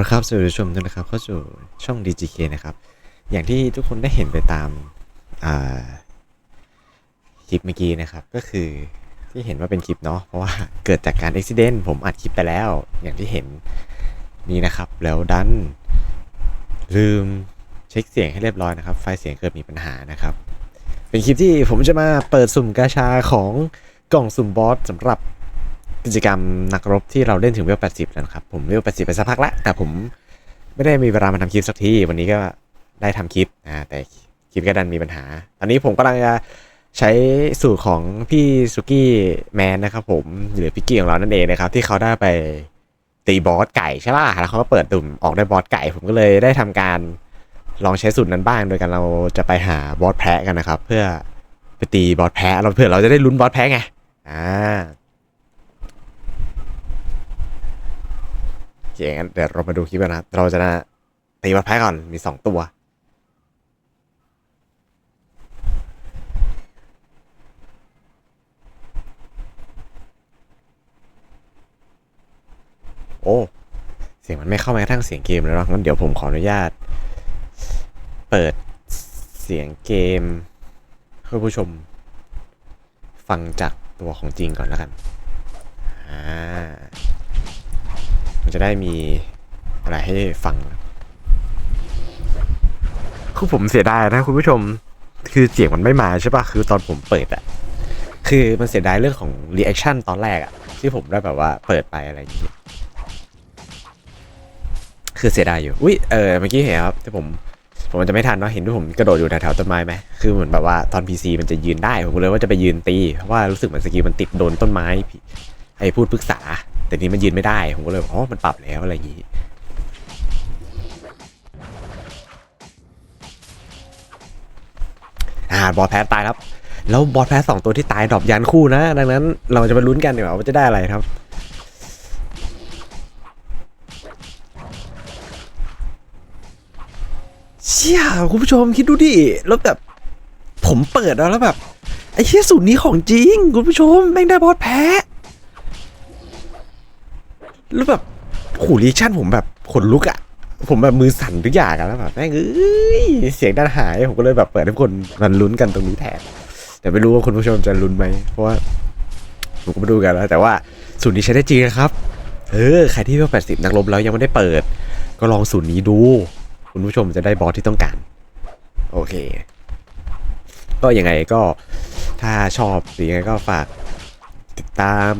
ละครับสวัสดีผู้ชมด้วยนะครับเข้าสู่ช่อง DGK นะครับ อย่างที่ทุกคนได้เห็นไปตามคลิปเมื่อกี้นะครับ ก็คือที่เห็นว่าเป็นคลิปเนาะเพราะว่าเกิดจากการอุบิเหตุผมอัดคลิปไปแล้ว อย่างที่เห็นนี่นะครับ แล้วดัน ลืมเช็คเสียงให้เรียบร้อยนะครับ ไฟเสียงเกิดมีปัญหานะครับ เป็นคลิปที่ผมจะมาเปิดสุ่มกาชาของกล่องสุ่มบอสสำหรับ กิจกรรมนักรบที่เราเล่นถึงเวล80แล้วนะครับ ผมเวล80ไปสักพักแล้วแต่ผมไม่ได้มีเวลามาทำคลิปสักทีวันนี้ก็ได้ทำคลิปนะแต่คลิปก็ดันมีปัญหา ตอนนี้ผมกำลังจะใช้สูตรของพี่สุกี้แมนนะครับผมหรือพี่กี้ของเรานั่นเองนะครับ ที่เขาได้ไปตีบอสไก่ใช่ป่ะแล้วเขาก็เปิดตุ่มออกได้บอสไก่ ผมก็เลยได้ทำการลองใช้สูตรนั้นบ้าง โดยการเราจะไปหาบอสแพ้กันนะครับ เพื่อไปตีบอสแพ้เราเพื่อเราจะได้ลุ้นบอสแพ้ไงอ่า โอ เคงั้นเดี๋ยวเรามาดูคลิปกันนะเราจะตีวัดแพ้ก่อนมีสองตัว โอ้ เสียงมันไม่เข้าแม้กระทั่งเสียงเกมเลยเนาะงั้นเดี๋ยวผมขออนุญาต เปิดเสียงเกมให้ผู้ชม ฟังจากตัวของจริงก่อนแล้วกัน อ่า มันจะได้มีอะไรให้ฟังคือผมเสียดายนะคุณผู้ชม คือเสียงมันไม่มาใช่ปะคือตอนผมเปิดอะคือมันเสียดายเรื่องของรีแอคชั่นตอนแรกอะที่ผมได้แบบว่าเปิดไปอะไรอย่างงี้คือเสียดายอยู่ อุ้ยเออเมื่อกี้เห็นครับที่ผม ผมมันจะไม่ทันว่าะเห็นที่ผมกระโดดอยู่แถวๆต้นไม้ไหมคือเหมือนแบบว่าตอน PC มันจะยืนได้ ผมเลยว่าจะไปยืนตีเพราะว่ารู้สึกเหมือนสกิลมันติดโดนต้นไม้พี่ไอ้พูดปรึกษา แต่นี้มันยืนไม่ได้ ผมก็เลยบอกอ๋อมันปรับแล้วอะไรอย่างงี้อ่าบอสแพ้ตายครับ แล้วบอสแพ้สองตัวที่ตายดรอปยันคู่นะ ดังนั้นเราจะมาลุ้นกันดีกว่าว่าจะได้อะไรครับเชี่ยคุณผู้ชมคิดดูดิแล้วแบบ ผมเปิดแล้วแล้วแบบ ไอ้เชี่ยสูตรนี้ของจริง คุณผู้ชมแม่งได้บอสแพ้ แล้วแบบโหรีชั่นผมแบบขนลุกอะผมแบบมือสั่นทุกอย่างอะแล้วแบบแม่งเอ้ยเสียงด้านหายผมก็เลยแบบเปิดให้คนมันลุ้นกันตรงนี้แทนแต่ไม่รู้ว่าคุณผู้ชมจะลุ้นไหมเพราะว่าผมก็มาดูกันแล้ว แต่ว่าสูตรนี้ใช้ได้จริงนะครับเออใครที่เพิ่งแปดสิบนักลบแล้วยังไม่ได้เปิด ก็ลองสูตรนี้ดู คุณผู้ชมจะได้บอสที่ต้องการ โอเค ก็ยังไงก็ถ้าชอบหรือยังไงก็ฝากติดตาม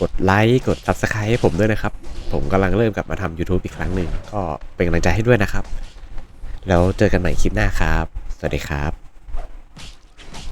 กดไลค์กด subscribe ให้ผมด้วยนะครับ ผมกำลังเริ่มกลับมาทำ YouTube อีกครั้งหนึ่ง ก็เป็นกำลังใจให้ด้วยนะครับ แล้วเจอกันใหม่คลิปหน้าครับ สวัสดีครับ